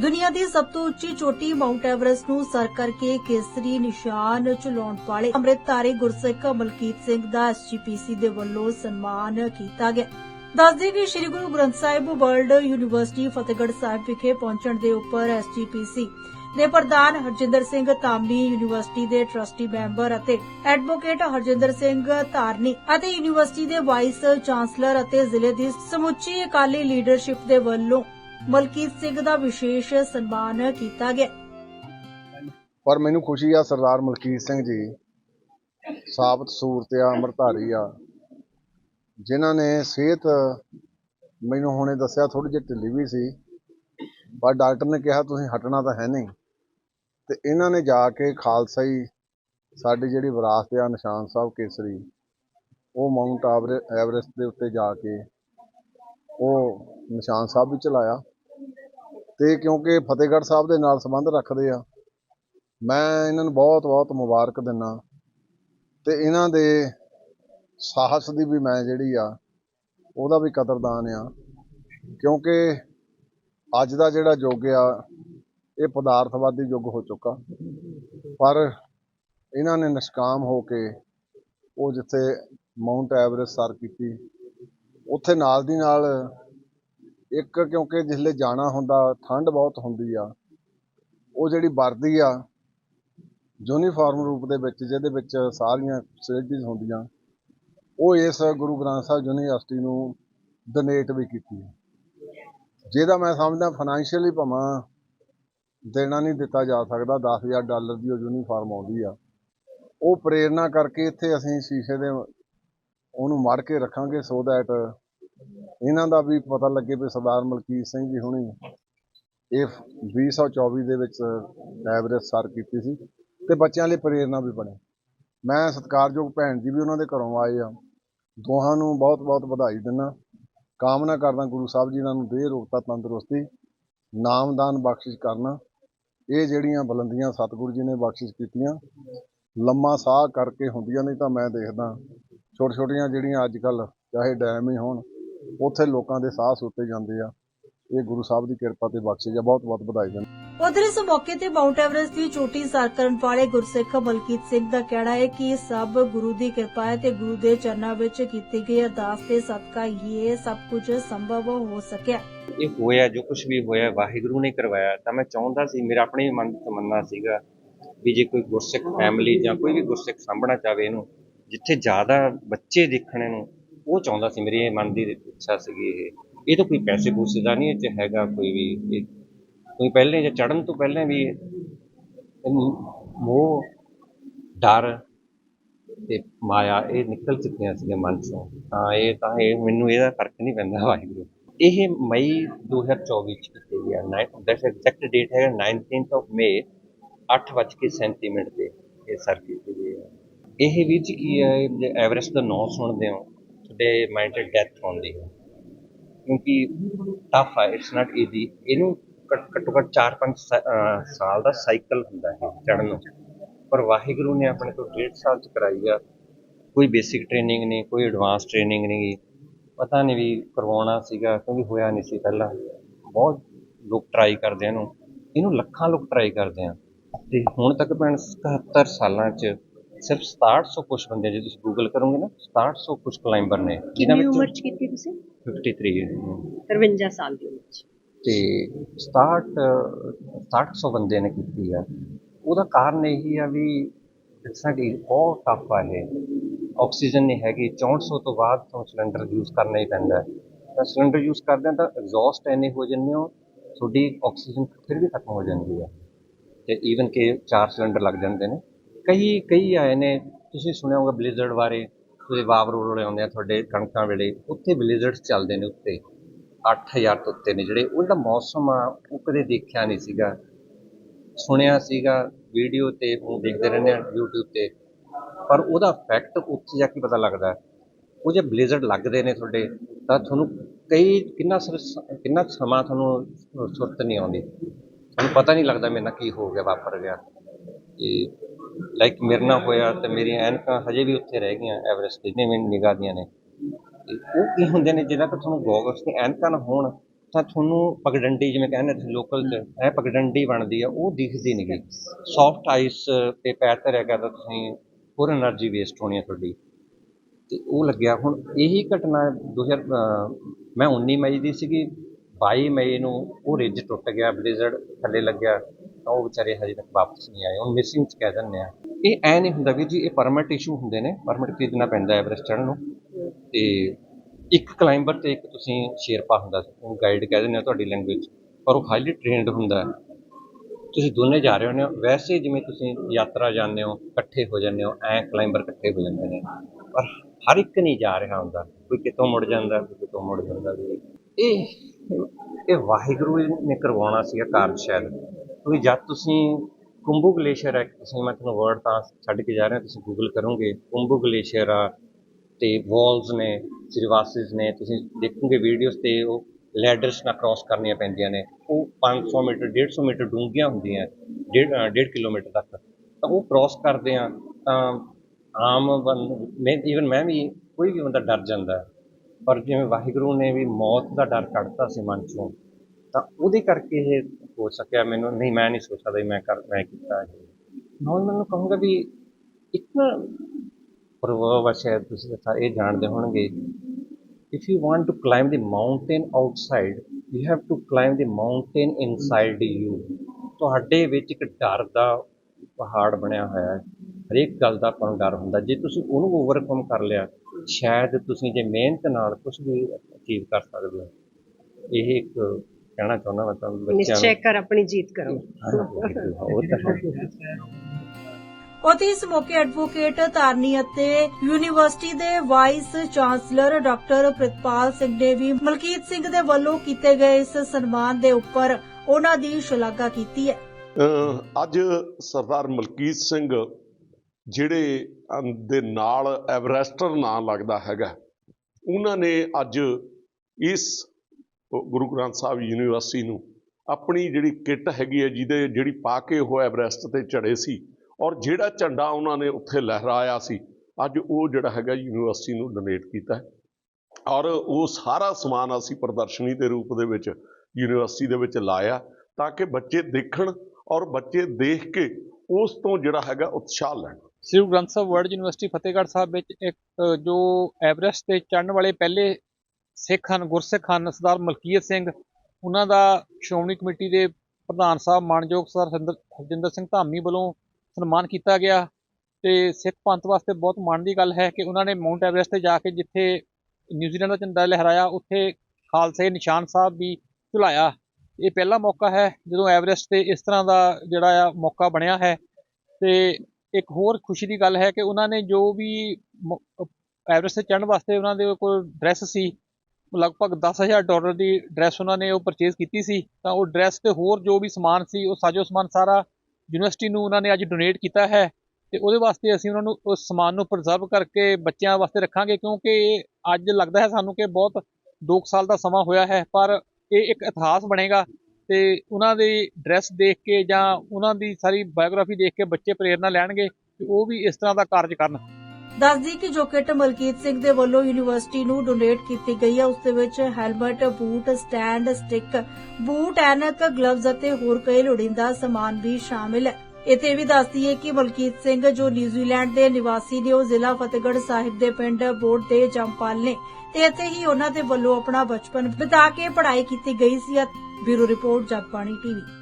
ਦੁਨੀਆ ਦੀ ਸਭ ਤੋਂ ਉੱਚੀ ਚੋਟੀ ਮਾਉਂਟ ਐਵਰੈਸਟ ਨੂੰ ਸਰ ਕਰਕੇ ਕੇਸਰੀ ਨਿਸ਼ਾਨ ਚਲਾਉਣ ਵਾਲੇ ਅੰਮ੍ਰਿਤਧਾਰੀ ਗੁਰਸਿੱਖ ਮਲਕੀਤ ਸਿੰਘ ਦਾ ਐਸਜੀਪੀਸੀ ਦੇ ਵੱਲੋਂ ਸਨਮਾਨ ਕੀਤਾ ਗਿਆ। ਦੱਸਦੇ ਕਿ ਸ੍ਰੀ ਗੁਰੂ ਗ੍ਰੰਥ ਸਾਹਿਬ ਵਰਲਡ ਯੂਨੀਵਰਸਿਟੀ ਫਤਿਹਗੜ੍ਹ ਸਾਹਿਬ ਵਿਖੇ ਪਹੁੰਚਣ ਦੇ ਉੱਪਰ ਐਸਜੀਪੀਸੀ ਦੇ ਪ੍ਰਧਾਨ ਹਰਜਿੰਦਰ ਸਿੰਘ ਧਾਮੀ, ਯੂਨੀਵਰਸਿਟੀ ਦੇ ਟਰਸਟੀ ਮੈਂਬਰ ਅਤੇ ਐਡਵੋਕੇਟ ਹਰਜਿੰਦਰ ਸਿੰਘ ਧਾਰਨੀ ਅਤੇ ਯੂਨੀਵਰਸਿਟੀ ਦੇ ਵਾਈਸ ਚਾਂਸਲਰ ਅਤੇ ਜ਼ਿਲ੍ਹੇ ਦੀ ਸਮੁੱਚੀ ਅਕਾਲੀ ਲੀਡਰਸ਼ਿਪ ਦੇ ਵੱਲੋਂ ਮਲਕੀਤ ਸਿੰਘ ਦਾ ਵਿਸ਼ੇਸ਼ ਸਨਮਾਨ ਕੀਤਾ ਗਿਆ। ਪਰ ਮੈਨੂੰ ਖੁਸ਼ੀ ਆ ਸਰਦਾਰ ਮਲਕੀਤ ਸਿੰਘ ਜੀ, ਸਾਬਤ ਸੂਰਤ ਆ, ਅੰਮ੍ਰਿਤਧਾਰੀ ਆ, ਜਿਨ੍ਹਾਂ ਨੇ ਸਿਹਤ ਮੈਨੂੰ ਹੁਣੇ ਦੱਸਿਆ ਥੋੜੀ ਜਿਹੀ ਢਿੱਲੀ ਵੀ ਸੀ, ਪਰ ਡਾਕਟਰ ਨੇ ਕਿਹਾ, ਤੁਸੀਂ ਹਟਣਾ ਤਾਂ ਹੈ ਨਹੀਂ। ਤੇ ਇਹਨਾਂ ਨੇ ਜਾ ਕੇ ਖਾਲਸਾ ਹੀ ਸਾਡੀ ਜਿਹੜੀ ਵਿਰਾਸਤ ਆ, ਨਿਸ਼ਾਨ ਸਾਹਿਬ ਕੇਸਰੀ, ਉਹ ਮਾਊਂਟ ਆਵਰੇ- ਐਵਰੈਸਟ ਦੇ ਉੱਤੇ ਜਾ ਕੇ ਉਹ ਨਿਸ਼ਾਨ ਸਾਹਿਬ ਵੀ ਚਲਾਇਆ। ਤੇ ਕਿਉਂਕਿ ਫਤਿਹਗੜ੍ਹ ਸਾਹਿਬ ਦੇ ਨਾਲ ਸੰਬੰਧ ਰੱਖਦੇ ਆ, ਮੈਂ ਇਹਨਾਂ ਨੂੰ ਬਹੁਤ ਬਹੁਤ ਮੁਬਾਰਕ ਦਿੰਦਾ ਤੇ ਇਹਨਾਂ ਦੇ ਸਾਹਸ ਦੀ ਵੀ ਮੈਂ ਜਿਹੜੀ ਆ, ਉਹਦਾ ਵੀ ਕਦਰਦਾਨ ਆ। ਕਿਉਂਕਿ ਅੱਜ ਦਾ ਜਿਹੜਾ ਯੁੱਗ ਆ, ਇਹ ਪਦਾਰਥਵਾਦੀ ਯੁੱਗ ਹੋ ਚੁੱਕਾ। ਪਰ ਇਹਨਾਂ ਨੇ ਨਿਸ਼ਕਾਮ ਹੋ ਕੇ ਉਹ ਜਿੱਥੇ ਮਾਊਂਟ ਐਵਰੈਸਟ ਸਰ ਕੀਤੀ, ਉੱਥੇ ਨਾਲ ਦੀ ਨਾਲ ਇੱਕ ਕਿਉਂਕਿ ਜਿਸਲੇ ਜਾਣਾ ਹੁੰਦਾ, ਠੰਡ ਬਹੁਤ ਹੁੰਦੀ ਆ, ਉਹ ਜਿਹੜੀ ਵਰਦੀ ਆ ਯੂਨੀਫਾਰਮ ਰੂਪ ਦੇ ਵਿੱਚ, ਜਿਹਦੇ ਵਿੱਚ ਸਾਰੀਆਂ ਫੈਸਿਲਿਟੀਆਂ ਹੁੰਦੀਆਂ, ਉਹ ਇਸ ਗੁਰੂ ਗ੍ਰੰਥ ਸਾਹਿਬ ਯੂਨੀਵਰਸਿਟੀ ਨੂੰ ਡੋਨੇਟ ਵੀ ਕੀਤੀ ਹੈ ਜਿਹਦਾ ਮੈਂ ਸਮਝਦਾ ਫਾਈਨੈਂਸ਼ੀਅਲੀ ਭਾਵਾਂ, ਦੇਣਾ ਨਹੀਂ ਦਿੱਤਾ ਜਾ ਸਕਦਾ 10000 ਡਾਲਰ ਦੀ ਉਹ ਯੂਨੀਫਾਰਮ ਆਉਂਦੀ ਆ। ਉਹ ਪ੍ਰੇਰਣਾ ਕਰਕੇ ਇੱਥੇ ਅਸੀਂ ਸ਼ੀਸ਼ੇ ਦੇ ਉਹਨੂੰ ਮੜ ਕੇ ਰੱਖਾਂਗੇ ਸੋ ਦੈਟ ਇਹਨਾਂ ਦਾ ਵੀ ਪਤਾ ਲੱਗੇ ਵੀ ਸਰਦਾਰ ਮਲਕੀਤ ਸਿੰਘ ਜੀ ਹੁਣੀ ਇਹ 2024 ਦੇ ਵਿੱਚ ਐਵਰੇਜ ਸਰ ਕੀਤੀ ਸੀ ਤੇ ਬੱਚਿਆਂ ਲਈ ਪ੍ਰੇਰਣਾ ਵੀ ਬਣੇ। ਮੈਂ ਸਤਿਕਾਰਯੋਗ ਭੈਣ ਜੀ ਵੀ ਉਹਨਾਂ ਦੇ ਘਰੋਂ ਆਏ ਆ ਦੋਹਾਂ ਨੂੰ ਬਹੁਤ ਬਹੁਤ ਵਧਾਈ ਦਿੰਦਾ ਕਾਮਨਾ ਕਰਦਾ ਗੁਰੂ ਸਾਹਿਬ ਜੀ ਇਹਨਾਂ ਨੂੰ ਦੇਹ, ਰੋਗਤਾ, ਤੰਦਰੁਸਤੀ, ਨਾਮਦਾਨ ਬਖਸ਼ਿਸ਼ ਕਰਨਾ। ਇਹ ਜਿਹੜੀਆਂ ਬੁਲੰਦੀਆਂ ਸਤਿਗੁਰੂ ਜੀ ਨੇ ਬਖਸ਼ਿਸ਼ ਕੀਤੀਆਂ, ਲੰਮਾ ਸਾਹ ਕਰਕੇ ਹੁੰਦੀਆਂ ਨਹੀਂ ਤਾਂ ਮੈਂ ਦੇਖਦਾ ਛੋਟੇ ਛੋਟੀਆਂ ਜਿਹੜੀਆਂ ਅੱਜ ਕੱਲ ਚਾਹੇ ਡੈਮ ਹੀ ਹੋਣ ਉੱਥੇ ਲੋਕਾਂ ਦੇ ਸਾਹ ਸੁੱਤੇ ਜਾਂਦੇ ਆ। ਇਹ ਗੁਰੂ ਸਾਹਿਬ ਦੀ ਕਿਰਪਾ ਤੇ ਬਖਸ਼ਿਸ਼ ਆ। ਬਹੁਤ ਬਹੁਤ ਵਧਾਈ ਦਿੰਦਾ ਉਧਰ ਇਸ ਮੌਕੇ ਤੇ ਮਾਊਂਟ ਐਵਰੈਸਟ ਦੀ ਚੋਟੀ ਸਰ ਕਰਨ ਵਾਲੇ ਗੁਰਸਿੱਖ ਮਲਕੀਤ ਸਿੰਘ ਦਾ ਕਹਿਣਾ ਹੈ ਕਿ ਇਹ ਸਭ ਗੁਰੂ ਦੀ ਕਿਰਪਾ ਹੈ ਤੇ ਗੁਰੂ ਦੇ ਚਰਨਾਂ ਵਿੱਚ ਕੀਤੀ ਗਈ ਅਰਦਾਸ ਦੇ ਸਦਕਾ ਹੀ ਇਹ ਸਭ ਕੁਝ ਸੰਭਵ ਹੋ ਸਕਿਆ। ਇਹ ਹੋਇਆ ਜੋ ਕੁਝ ਵੀ ਹੋਇਆ ਵਾਹਿਗੁਰੂ ਨੇ ਕਰਵਾਇਆ। ਤਾਂ ਮੈਂ ਚਾਹੁੰਦਾ ਸੀ ਮੇਰਾ ਆਪਣੇ ਮਨ ਤਮੰਨਾ ਸੀਗਾ ਵੀ ਜੇ ਕੋਈ ਗੁਰਸਿੱਖ ਫੈਮਿਲੀ ਜਾਂ ਕੋਈ ਵੀ ਗੁਰਸਿੱਖ ਸਾਂਭਣਾ ਚਾਹਵੇ ਇਹਨੂੰ ਜਿੱਥੇ ਜ਼ਿਆਦਾ ਬੱਚੇ ਦੇਖਣ ਨੂੰ ਉਹ ਚਾਹੁੰਦਾ ਸੀ, ਮੇਰੀ ਇਹ ਮਨ ਦੀ ਇੱਛਾ ਸੀਗੀ ਇਹ। ਇਹ ਤਾਂ ਕੋਈ ਪੈਸੇ ਪੂਸੇ ਦਾ ਨਹੀਂ, ਇਹ 'ਚ ਹੈਗਾ ਕੋਈ ਵੀ, ਇਹ ਕੋਈ ਪਹਿਲੇ ਜਾਂ ਚੜਨ ਤੋਂ ਪਹਿਲਾਂ ਵੀ ਮੋਹ, ਡਰ ਤੇ ਮਾਇਆ, ਇਹ ਨਿਕਲ ਚੁੱਕੀਆਂ ਸੀਗੀਆਂ ਮਨ ਚੋਂ। ਤਾਂ ਇਹ ਤਾਂ ਇਹ ਮੈਨੂੰ ਇਹਦਾ ਫ਼ਰਕ ਨਹੀਂ ਪੈਂਦਾ ਵਾਹਿਗੁਰੂ। ਇਹ ਮਈ 2024 ਚ ਕੀਤੀ ਗਿਆ ਦੈਟਸ ਐਗਜ਼ੈਕਟ ਡੇਟ ਹੈ 19th ਆਫ ਮਈ 8:37 ਮਿੰਟ ਤੇ ਇਹ ਸਰ ਕੀਤੀ ਗਈ ਹੈ ਇਹ ਵਿੱਚ ਕੀ ਹੈ ਜੇ ਦਾ ਨਾਂ ਸੁਣਦੇ ਹੋ? ਤੁਹਾਡੇ ਮਾਈਂਡ 'ਚ ਡੈਥ ਆਉਂਦੀ ਹੈ ਕਿਉਂਕਿ ਟਫ ਆ ਇਟਸ ਨਾਟ ਈਜ਼ੀ ਇਹਨੂੰ ਘੱਟ- ਘੱਟੋ ਘੱਟ 4-5 ਸਾਲ ਦਾ ਸਾਈਕਲ ਹੁੰਦਾ ਹੈ ਚੜ੍ਹਨ ਨੂੰ। ਪਰ ਵਾਹਿਗੁਰੂ ਨੇ ਆਪਣੇ ਤੋਂ ਡੇਢ ਸਾਲ ਚ ਕਰਾਈ ਆ। ਕੋਈ ਬੇਸਿਕ ਟ੍ਰੇਨਿੰਗ ਨਹੀਂ, ਕੋਈ ਐਡਵਾਂਸ ਟ੍ਰੇਨਿੰਗ ਨਹੀਂ। ਪਤਾ ਨਹੀਂ ਵੀ ਕਰਵਾਉਣਾ ਸੀਗਾ, ਕਿਉਂਕਿ ਹੋਇਆ ਨਹੀਂ ਸੀ ਪਹਿਲਾਂ। ਬਹੁਤ ਲੋਕ ਟਰਾਈ ਕਰਦੇ ਇਹਨੂੰ। ਇਹਨੂੰ ਲੱਖਾਂ ਲੋਕ ਟਰਾਈ ਕਰਦੇ ਆ। ਤੇ ਹੁਣ ਤੱਕ ਭੈਣ 77 ਸਾਲਾਂ ਚ ਸਿਰਫ 6700 ਕੁਛ ਬੰਦੇ ਜੇ ਤੁਸੀਂ ਗੂਗਲ ਕਰੋਗੇ ਨਾ 6700 ਕੁਛ ਕਲਾਈਂਬਰ ਨੇ। ਜਿਨ੍ਹਾਂ ਕਿੰਨੀ ਉਮਰ ਵਿੱਚ ਚ ਕੀਤੀ ਤੁਸੀਂ? 53 53 ਸਾਲ ਦੀ ਉਮਰ ਚ। ਤੇ 67 6700 ਬੰਦੇ ਨੇ ਕੀਤੀ ਆ। ਉਹਦਾ ਕਾਰਨ ਇਹੀ ਆ ਵੀ ਸਾਡੀ ਬਹੁਤ ਟਫ ਆ ਇਹ। ਆਕਸੀਜਨ ਨਹੀਂ ਹੈਗੀ 6400 ਤੋਂ ਬਾਅਦ ਤੋਂ ਸਿਲੰਡਰ ਯੂਜ਼ ਕਰਨਾ ਹੀ ਪੈਂਦਾ। ਹੈ ਤਾਂ ਸਿਲੰਡਰ ਯੂਜ਼ ਕਰਦੇ ਹਾਂ ਤਾਂ ਐਗਜ਼ੌਸਟ ਐਨੇ ਹੋ ਜਾਂਦੇ ਹੋ ਤੁਹਾਡੀ ਆਕਸੀਜਨ ਫਿਰ ਵੀ ਖਤਮ ਹੋ ਜਾਂਦੀ ਹੈ ਤੇ ਈਵਨ ਕਿ ਚਾਰ ਸਿਲੰਡਰ ਲੱਗ ਜਾਂਦੇ ਨੇ। ਕਈ ਕਈ ਆਏ ਨੇ, ਤੁਸੀਂ ਸੁਣਿਆ ਹੋਗਾ ਬਲਿਜ਼ਰਡ ਬਾਰੇ, ਤੁਸੀਂ ਵਾਵ ਰੋਡ ਆਉਂਦੇ ਆ ਤੁਹਾਡੇ ਕਣਕਾਂ ਵੇਲੇ, ਉੱਥੇ ਬਲਿਜ਼ਰਡਸ ਚੱਲਦੇ ਨੇ ਉੱਤੇ 8000 ਤੋਂ ਉੱਤੇ ਨੇ ਜਿਹੜੇ ਉਹਦਾ ਮੌਸਮ ਆ, ਉਹ ਕਦੇ ਦੇਖਿਆ ਨਹੀਂ ਸੀਗਾ। ਸੁਣਿਆ ਸੀਗਾ, ਵੀਡੀਓ ਤੇ ਉਹ ਦੇਖਦੇ ਰਹਿੰਦੇ ਆ, YouTube ਤੇ, ਪਰ ਉਹਦਾ ਇਫੈਕਟ ਉੱਥੇ ਜਾ ਕੇ ਪਤਾ ਲੱਗਦਾ ਉਹ ਜੇ ਬਲੇਜ਼ਰ ਲੱਗਦੇ ਨੇ ਤੁਹਾਡੇ, ਤਾਂ ਤੁਹਾਨੂੰ ਕਈ, ਕਿੰਨਾ ਸਰ- ਕਿੰਨਾ ਸਮਾਂ ਤੁਹਾਨੂੰ ਸੁਰਤ ਨਹੀਂ ਆਉਂਦੀ। ਤੁਹਾਨੂੰ ਪਤਾ ਨਹੀਂ ਲੱਗਦਾ ਮੇਰੇ ਨਾਲ ਕੀ ਹੋ ਗਿਆ, ਵਾਪਰ ਗਿਆ ਤੇ ਲਾਈਕ ਮੇਰੇ ਨਾਲ ਹੋਇਆ ਤੇ ਮੇਰੀਆਂ ਐਨਕਾਂ ਹਜੇ ਵੀ ਉੱਥੇ ਰਹਿ ਗਈਆਂ ਐਵਰੈਸਟ ਦੀ ਨੇ ਨਿਗਾਹ ਦੀਆਂ ਨੇ। ਤੇ ਉਹ ਕੀ ਹੁੰਦੇ ਨੇ ਜਿਹੜਾ ਕਿ ਤੁਹਾਨੂੰ ਗੋਗਲਸ ਤੇ ਐਨਕਾਂ ਨਾ ਹੋਣ, ਤਾਂ ਤੁਹਾਨੂੰ ਪਗਡੰਡੀ, ਜਿਵੇਂ ਕਹਿੰਦੇ ਨੇ ਲੋਕਲ ਚ, ਇਹ ਪਗਡੰਡੀ ਬਣਦੀ ਆ, ਉਹ ਦਿਖਦੀ ਨਹੀਂ ਗਈ ਸੌਫਟ ਆਈਸ ਤੇ ਪੈਰ ਧਰਿਆ ਕਰਦਾ ਤੁਸੀਂ, ਹੋਰ એનર્ਜੀ ਵੇਸਟ ਹੋਣੀ ਆ ਤੁਹਾਡੀ। ਤੇ ਉਹ ਲੱਗਿਆ, ਹੁਣ ਇਹੀ ਘਟਨਾ 2000 ਮੈਂ 19 ਮਈ ਦੀ ਸੀਗੀ 22 ਮਈ ਨੂੰ ਉਹ ਰਿਜ ਟੁੱਟ ਗਿਆ ਬਲੇਜ਼ਰ ਥੱਲੇ ਲੱਗਿਆ। ਤਾਂ ਉਹ ਵਿਚਾਰੇ ਹਜੇ ਤੱਕ ਵਾਪਸ ਨਹੀਂ ਆਏ। ਉਹ ਮਿਸਿੰਗ ਚ ਕਹਿ ਦਿੰਦੇ ਆ। ਇਹ ਐ ਨਹੀਂ ਹੁੰਦਾ ਵੀ ਜੀ, ਇਹ ਪਰਮਿਟ ਇਸ਼ੂ ਹੁੰਦੇ ਨੇ। ਪਰਮਿਟ ਖਰੀਦਣਾ ਪੈਂਦਾ ਐਵਰੈਸਟ ਚੜ੍ਹਨ ਨੂੰ? ਤੇ ਇੱਕ ਕਲਾਈਂਬਰ ਤੇ ਇੱਕ ਤੁਸੀਂ ਸ਼ੇਰਪਾ ਹੁੰਦਾ ਉਹ ਗਾਈਡ ਕਹਿ ਦਿੰਦੇ ਹੋ ਤੁਹਾਡੀ ਲੈਂਗੁਏਜ ਪਰ ਉਹ ਹਾਈਲੀ ਟ੍ਰੇਨਡ ਹੁੰਦਾ ਤੁਸੀਂ ਦੋਨੇ ਜਾ ਰਹੇ ਹੁੰਦੇ ਹੋ। ਵੈਸੇ ਜਿਵੇਂ ਤੁਸੀਂ ਯਾਤਰਾ ਜਾਂਦੇ ਹੋ, ਇਕੱਠੇ ਹੋ ਜਾਂਦੇ ਹੋ, ਐ ਕਲਾਈਂਬਰ ਇਕੱਠੇ ਹੋ ਜਾਂਦੇ ਨੇ। ਪਰ ਹਰ ਇੱਕ ਨਹੀਂ ਜਾ ਰਿਹਾ ਹੁੰਦਾ। ਕੋਈ ਕਿਤੋਂ ਮੁੜ ਜਾਂਦਾ, ਕੋਈ ਕਿਤੋਂ ਮੁੜ ਜਾਂਦਾ। ਇਹ ਇਹ ਵਾਹਿਗੁਰੂ ਨੇ ਕਰਵਾਉਣਾ ਸੀਗਾ ਕਾਰਜ ਸ਼ਾਇਦ। ਕਿਉਂਕਿ ਜਦ ਤੁਸੀਂ ਕੁੰਭੂ ਗਲੇਸ਼ੀਅਰ ਹੈ ਤੁਸੀਂ ਮੈਂ ਤੁਹਾਨੂੰ ਵਰਡ ਤਾਂ ਛੱਡ ਕੇ ਜਾ ਰਿਹਾ ਤੁਸੀਂ ਗੂਗਲ ਕਰੋਗੇ ਕੁੰਭੂ ਗਲੇਸ਼ੀਅਰ ਆ ਤੇ ਵਾਲਸ ਨੇ ਸਿਰਵਾਸਿਸ ਨੇ ਤੁਸੀਂ ਦੇਖੋਗੇ ਵੀਡੀਓਜ਼ ਤੇ ਉਹ ਲੈਡਰਸ ਨਾਲ ਕ੍ਰਾਸ ਕਰਨੀਆਂ ਪੈਂਦੀਆਂ ਨੇ। ਉਹ 500 ਮੀਟਰ 150 ਮੀਟਰ ਡੂੰਘੀਆਂ ਹੁੰਦੀਆਂ ਡੇਢ ਅ, ਡੇਢ ਕਿਲੋਮੀਟਰ ਤੱਕ। ਤਾਂ ਉਹ ਕ੍ਰਾਸ ਕਰਦੇ ਆ ਤਾਂ ਆਮ ਬੰਦ ਮੈਂ ਈਵਨ ਮੈਂ ਵੀ ਕੋਈ ਵੀ ਬੰਦਾ ਡਰ ਜਾਂਦਾ ਪਰ ਜਿਵੇਂ ਵਾਹਿਗੁਰੂ ਨੇ ਵੀ ਮੌਤ ਦਾ ਡਰ ਕੱਢਤਾ ਸੀ ਮਨ ਚੋਂ ਤਾਂ ਉਹਦੇ ਕਰਕੇ ਇਹ ਹੋ ਸਕਿਆ, ਮੈਨੂੰ ਨਹੀਂ, ਮੈਂ ਨਹੀਂ ਸੋਚਦਾ ਵੀ ਮੈਂ ਕਰ, ਮੈਂ ਕੀਤਾ ਇਹ। ਹੁਣ ਮੈਨੂੰ ਕਹੂੰਗਾ ਵੀ ਇੱਕ ਪ੍ਰਭਾਵ ਆ ਸ਼ਾਇਦ ਤੁਸੀਂ ਤਾਂ ਇਹ ਜਾਣਦੇ ਹੋਣਗੇ। If you want to climb the mountain outside, you have to climb the mountain inside you. ਤੁਹਾਡੇ ਵਿੱਚ ਇੱਕ ਡਰ ਦਾ ਪਹਾੜ ਬਣਿਆ ਹੋਇਆ ਹੈ। ਹਰੇਕ ਗੱਲ ਦਾ ਆਪਾਂ ਨੂੰ ਡਰ ਹੁੰਦਾ। ਜੇ ਤੁਸੀਂ ਉਹਨੂੰ ਓਵਰਕਮ ਕਰ ਲਿਆ, ਸ਼ਾਇਦ ਤੁਸੀਂ ਜੇ ਮਿਹਨਤ ਨਾਲ ਕੁਝ ਵੀ ਅਚੀਵ ਕਰ ਸਕਦੇ ਹੋ। ਇਹ ਇੱਕ ਕਹਿਣਾ ਚਾਹੁੰਦਾ ਮੈਂ ਬੱਚਿਆਂ ਨਿਸ਼ਚੈ ਕਰ ਆਪਣੀ ਜੀਤ ਕਰੋ। ਉਹ ਤਾਂ ਹੈ ਉਥੇ ਇਸ ਮੌਕੇ ਐਡਵੋਕੇਟ ਧਾਰਨੀ ਅਤੇ ਯੂਨੀਵਰਸਿਟੀ ਦੇ vice chancellor doctor Pritpal Singh ਨੇ ਵੀ ਮਲਕੀਤ ਸਿੰਘ ਦੇ ਵੱਲੋਂ ਕੀਤੇ ਗਏ ਇਸ ਸਨਮਾਨ ਦੇ ਉੱਪਰ ਉਹਨਾਂ ਦੀ ਸ਼ਲਾਘਾ ਕੀਤੀ ਹੈ। ਅੱਜ ਸਰਦਾਰ ਮਲਕੀਤ ਸਿੰਘ ਜਿਹੜੇ ਦੇ ਨਾਲ ਐਵਰੈਸਟਰ ਨਾਂ ਲੱਗਦਾ ਹੈਗਾ ਉਹਨਾਂ ਨੇ ਅੱਜ ਇਸ ਗੁਰੂ ਗ੍ਰੰਥ ਸਾਹਿਬ ਯੂਨੀਵਰਸਿਟੀ ਨੂੰ, ਆਪਣੀ ਜਿਹੜੀ ਕਿੱਟ ਹੈਗੀ ਹੈ, ਜਿਹਦੇ ਜਿਹੜੀ ਪਾ ਕੇ ਉਹ ਐਵਰੈਸਟ ਤੇ ਚੜੇ ਸੀ ਔਰ ਜਿਹੜਾ ਝੰਡਾ ਉਹਨਾਂ ਨੇ ਉੱਥੇ ਲਹਿਰਾਇਆ ਸੀ, ਅੱਜ ਉਹ ਜਿਹੜਾ ਹੈਗਾ ਯੂਨੀਵਰਸਿਟੀ ਨੂੰ ਡੋਨੇਟ ਕੀਤਾ ਹੈ ਔਰ ਉਹ ਸਾਰਾ ਸਮਾਨ ਅਸੀਂ ਪ੍ਰਦਰਸ਼ਨੀ ਦੇ ਰੂਪ ਦੇ ਵਿੱਚ ਯੂਨੀਵਰਸਿਟੀ ਦੇ ਵਿੱਚ ਲਾਇਆ ਤਾਂ ਕਿ ਬੱਚੇ ਦੇਖਣ ਔਰ ਬੱਚੇ ਦੇਖ ਕੇ ਉਸ ਤੋਂ ਜਿਹੜਾ ਹੈਗਾ ਉਤਸ਼ਾਹ ਲੈਣ। ਸ੍ਰੀ ਗੁਰੂ ਗ੍ਰੰਥ ਸਾਹਿਬ ਵਰਲਡ ਯੂਨੀਵਰਸਿਟੀ ਫਤਿਹਗੜ੍ਹ ਸਾਹਿਬ ਵਿੱਚ ਇੱਕ ਜੋ ਐਵਰੈਸਟ ਤੇ ਚੜ੍ਹਨ ਵਾਲੇ ਪਹਿਲੇ ਸਿੱਖ ਹਨ, ਗੁਰਸਿੱਖ ਹਨ, ਸਰਦਾਰ ਮਲਕੀਅਤ ਸਿੰਘ। ਉਹਨਾਂ ਦਾ ਸ਼੍ਰੋਮਣੀ ਕਮੇਟੀ ਦੇ ਪ੍ਰਧਾਨ ਸਾਹਿਬ ਮਾਨਯੋਗ ਸਰ ਹਰਿੰਦਰ ਹਰਜਿੰਦਰ ਸਿੰਘ ਧਾਮੀ ਵੱਲੋਂ ਸਨਮਾਨ ਕੀਤਾ ਗਿਆ। ਤੇ ਸਿੱਖ ਪੰਥ ਵਾਸਤੇ ਬਹੁਤ ਮਾਣ ਦੀ ਗੱਲ ਹੈ ਕਿ ਉਹਨਾਂ ਨੇ ਮਾਊਂਟ ਐਵਰੈਸਟ ਤੇ ਜਾ ਕੇ ਜਿੱਥੇ ਨਿਊਜ਼ੀਲੈਂਡ ਦਾ ਝੰਡਾ ਲਹਿਰਾਇਆ, ਉੱਥੇ ਖਾਲਸੇ ਨਿਸ਼ਾਨ ਸਾਹਿਬ ਵੀ ਝੁਲਾਇਆ। ਇਹ ਪਹਿਲਾ ਮੌਕਾ ਹੈ ਜਦੋਂ ਐਵਰੈਸਟ ਤੇ ਇਸ ਤਰ੍ਹਾਂ ਦਾ ਜਿਹੜਾ ਆ ਮੌਕਾ ਬਣਿਆ ਹੈ। ਤੇ ਇੱਕ ਹੋਰ ਖੁਸ਼ੀ ਦੀ ਗੱਲ ਹੈ ਕਿ ਉਹਨਾਂ ਨੇ ਜੋ ਵੀ ਮ- ਐਵਰੈਸਟ ਤੇ ਚੜ੍ਹਨ ਵਾਸਤੇ ਉਹਨਾਂ ਦੇ ਕੋਲ ਡਰੈਸ ਸੀ ਲਗਭਗ 10000 ਡਾਲਰ ਦੀ ਡਰੈਸ ਉਹਨਾਂ ਨੇ ਉਹ ਪਰਚੇਜ਼ ਕੀਤੀ ਸੀ, ਤਾਂ ਉਹ ਡਰੈਸ ਤੇ ਹੋਰ ਜੋ ਵੀ ਸਮਾਨ ਸੀ, ਉਹ ਸਾਜੋ ਸਮਾਨ ਸਾਰਾ ਯੂਨੀਵਰਸਿਟੀ ਨੂੰ ਉਹਨਾਂ ਨੇ ਅੱਜ ਡੋਨੇਟ ਕੀਤਾ ਹੈ ਤੇ ਉਹਦੇ ਵਾਸਤੇ ਅਸੀਂ ਉਹਨਾਂ ਨੂੰ ਉਸ ਸਮਾਨ ਨੂੰ ਪ੍ਰੀਜ਼ਰਵ ਕਰਕੇ ਬੱਚਿਆਂ ਵਾਸਤੇ ਰੱਖਾਂਗੇ, ਕਿਉਂਕਿ ਇਹ ਅੱਜ ਲੱਗਦਾ ਹੈ ਸਾਨੂੰ ਕਿ ਬਹੁਤ 2 ਸਾਲ ਦਾ ਸਮਾਂ ਹੋਇਆ ਹੈ, ਪਰ ਇਹ ਇੱਕ ਇਤਿਹਾਸ ਬਣੇਗਾ ਤੇ ਉਹਨਾਂ ਦੀ ਡਰੈਸ ਦੇਖ ਕੇ ਜਾਂ ਉਹਨਾਂ ਦੀ ਸਾਰੀ ਬਾਇਓਗ੍ਰਾਫੀ ਦੇਖ ਕੇ ਬੱਚੇ ਪ੍ਰੇਰਣਾ ਲੈਣਗੇ ਕਿ ਉਹ ਵੀ ਇਸ ਤਰ੍ਹਾਂ ਦਾ ਕਾਰਜ ਕਰਨ। ਦੱਸਦੀ ਕਿ ਜੋ ਕਿੱਟ ਮਲਕੀਤ ਸਿੰਘ ਦੇ ਵੱਲੋਂ ਯੂਨੀਵਰਸਿਟੀ ਨੂੰ ਡੋਨੇਟ ਕੀਤੀ ਗਈ ਹੈ। ਉਸ ਦੇ ਵਿੱਚ helmet, boot, stand, stick, boot, ਐਨਕ, ਗਲਵਜ਼ ਅਤੇ ਹੋਰ ਕਈ ਲੋੜੀਂਦਾ ਸਮਾਨ ਵੀ ਸ਼ਾਮਿਲ ਹੈ। ਇਥੇ ਵੀ ਦੱਸਦੀ ਹੈ ਕਿ ਮਲਕੀਤ ਸਿੰਘ ਜੋ ਨਿਊਜ਼ੀਲੈਂਡ ਦੇ ਨਿਵਾਸੀ ਨੇ, ਉਹ ਜ਼ਿਲ੍ਹਾ ਫਤਿਹਗੜ੍ਹ ਸਾਹਿਬ ਦੇ ਪਿੰਡ ਬੋਰਡ ਦੇ ਜੰਪਾਲ ਨੇ ਤੇ ਇੱਥੇ ਹੀ ਉਹਨਾਂ ਦੇ ਵੱਲੋਂ ਆਪਣਾ ਬਚਪਨ ਬਿਤਾ ਕੇ ਪੜ੍ਹਾਈ ਕੀਤੀ ਗਈ ਸੀ। Bureau report, Jagbani TV.